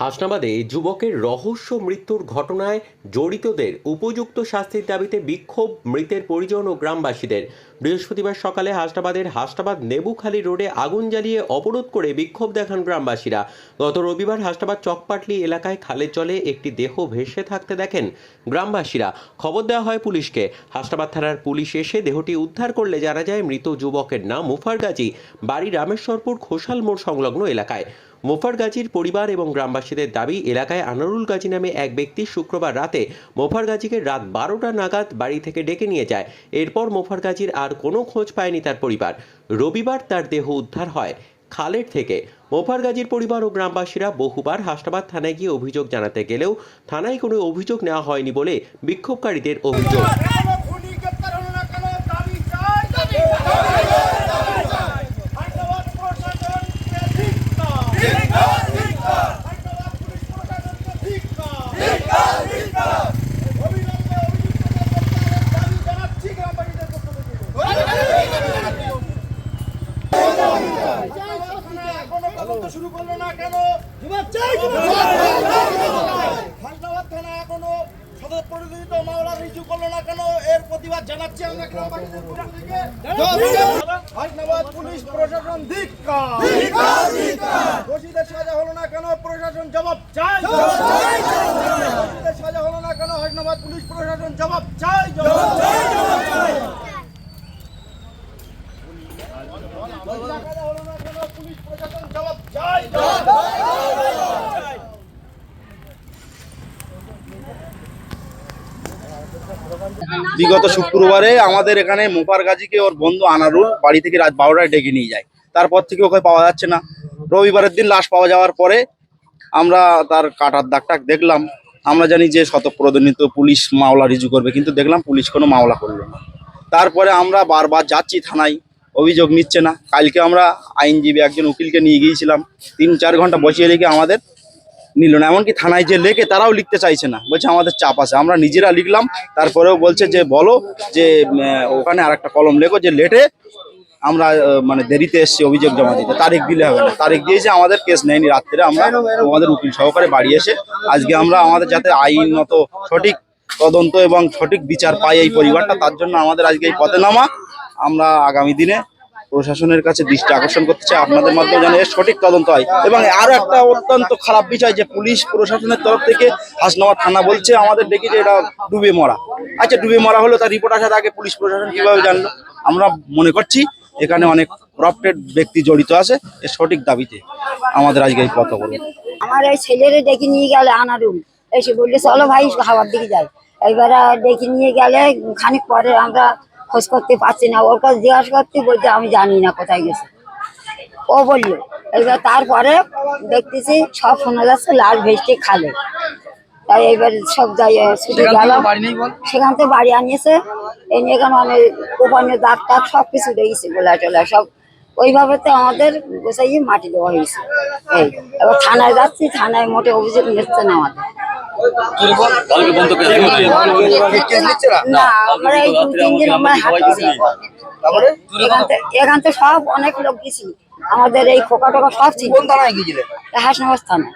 হাসনাবাদে যুবকের রহস্য মৃত্যুর ঘটনায় জড়িতদের উপযুক্ত শাস্তির দাবিতে বিক্ষোভ, মৃতের পরিজন ও গ্রামবাসীদের। বৃহস্পতিবার সকালে হাসনাবাদের হাসনাবাদ নেবুখালী রোডে আগুন জ্বালিয়ে অবরোধ করে বিক্ষোভ দেখান গ্রামবাসীরা। গত রবিবার হাসনাবাদ চকপাটলি এলাকায় খালের জলে একটি দেহ ভেসে থাকতে দেখেন গ্রামবাসীরা। খবর দেওয়া হয় পুলিশকে। হাসনাবাদ থানার পুলিশ এসে দেহটি উদ্ধার করলে জানা যায়, মৃত যুবকের নাম মুফার গাজী বাড়ি রামেশ্বরপুর খোসাল মোড় সংলগ্ন এলাকায়। মোফার গাজীর পরিবার এবং গ্রামবাসীদের দাবি, এলাকায় আনারুল গাজী নামে এক ব্যক্তি শুক্রবার রাতে মোফার গাজীকে রাত বারোটা নাগাদ বাড়ি থেকে ডেকে নিয়ে যায়। এরপর মোফার গাজীর আর কোনো খোঁজ পায়নি তার পরিবার। রবিবার তার দেহ উদ্ধার হয় খালের থেকে। মোফার গাজীর পরিবার ও গ্রামবাসীরা বহুবার হাসনাবাদ থানায় গিয়ে অভিযোগ জানাতে গেলেও থানায় কোনো অভিযোগ নেওয়া হয়নি বলে বিক্ষোভকারীদের অভিযোগ কেন খুনি গ্রেপ্তার হলো না কেন দাবি চাই দাবি চাই হায়দ্রাবাদ প্রশাসনকে ধিক্কার ধিক্কার ধিক্কার হায়দ্রাবাদ পুলিশ প্রশাসনকে ধিক্কার ধিক্কার ধিক্কার অবিলম্বে অভিযুক্তদের গ্রেপ্তারের দাবি জানাচ্ছি গ্রামবাসীদের পক্ষ থেকে এখনও তদন্ত শুরু করল না কেন? হাসনাবাদ থানা এখনও সদর পরিচালিত মামলা রিজু করল না কেন? এর প্রতিবাদ জানাচ্ছি আমরা গ্রামবাসীদের পুলিশ প্রশাসন দোষীদের সাজা হলো না কেন? প্রশাসন জবাব চাই। দোষীদের সাজা হলো না কেন? হাসনাবাদ পুলিশ প্রশাসন জবাব চাই। জবাব চাই বিগত শুক্রবারে আমাদের এখানে মোপার গাজীকে ওর বন্ধু আনারুল বাড়ি থেকে রাত বারোটায় ডেকে নিয়ে যায়। তারপর থেকে ওকে পাওয়া যাচ্ছে না। রবিবারের দিন লাশ পাওয়া যাওয়ার পরে আমরা তার কাটার দাগ টাক দেখলাম। আমরা জানি যে শতপ্রদনিত পুলিশ মামলা রিজু করবে, কিন্তু দেখলাম পুলিশ কোনো মামলা করল না। তারপরে আমরা বারবার যাচ্ছি থানায়। অভিযোগ নিচ্ছে না। কালকে আমরা আইনজীবী একজন উকিলকে নিয়ে গিয়েছিলাম। তিন চার ঘণ্টা বসিয়ে রেখে আমাদের নিল না। এমনকি থানায় যে লেখে তারাও লিখতে চাইছে না। বলছে আমাদের চাপ আছে। আমরা নিজেরা লিখলাম। তারপরেও বলছে যে, বলো যে ওখানে আর একটা কলম লেখো যে, লেটে আমরা মানে দেরিতে এসছি, অভিযোগ জমা দিতে। তারিখ দিলে হবে না। তারিখ দিয়েছে, আমাদের কেস নেয়নি রাত্রে। আমরা আমাদের উকিল সহকারে বাড়ি এসে আজকে আমরা আমাদের যাতে আইনত সঠিক তদন্ত এবং সঠিক বিচার পাই এই পরিবারটা, তার জন্য আমাদের আজকে এই পথে নামা। আমরা আগামী দিনে প্রশাসনের কাছে দৃষ্টি আকর্ষণ করতে চাই। আপনাদের মাধ্যমে যেন এর সঠিক তদন্ত হয়। এবং আরও একটা অত্যন্ত খারাপ বিষয়, যে পুলিশ প্রশাসনের তরফ থেকে হাসনাবাদ থানা বলছে, আমাদের দেখি যে এটা ডুবে মরা। আচ্ছা ডুবে মরা হলো তার রিপোর্ট আসার আগে পুলিশ প্রশাসন কীভাবে জানলো? আমরা মনে করছি এখানে অনেক করাপ্টেড ব্যক্তি জড়িত আছে, এর সঠিক দাবিতে আমাদের আজকে এই পথ করুন। আমার এই ছেলেরে ডেকে নিয়ে গেলে আনারুল এসে বললে, চলো ভাই খাবার দিকে যাই। এইবারে ডেকে নিয়ে গেলে খানিক পরে আমরা খোঁজ করতে পারছি না ওর কাছে জিজ্ঞাসা করতে বলছে আমি জানি না কোথায় গেছে। ও বলল এবার তারপরে দেখতেছি সব শোনা যাচ্ছে লাল ভেস্টে খালে তাই এবার সব যাই ছুটে গেলাম। সেখান থেকে বাড়ি আনিয়েছে। এনে এখানে অনেক কোপানের দাগ টাগ সব কিছু দেখেছে গোলা টোলা সব। ওইভাবে তো আমাদের গোসাইয়ে মাটি দেওয়া হয়েছে। এই এবার থানায় যাচ্ছি থানায় মোটে অভিযোগ নিচ্ছে না আমাদের। না। আমরা এই দুই তিন দিন আমরা হাঁটতেছি এখান থেকে এখান থেকে সব অনেক লোক গেছি আমাদের এই খোকা টোকা সব ছিল। হাসনাবাস থানা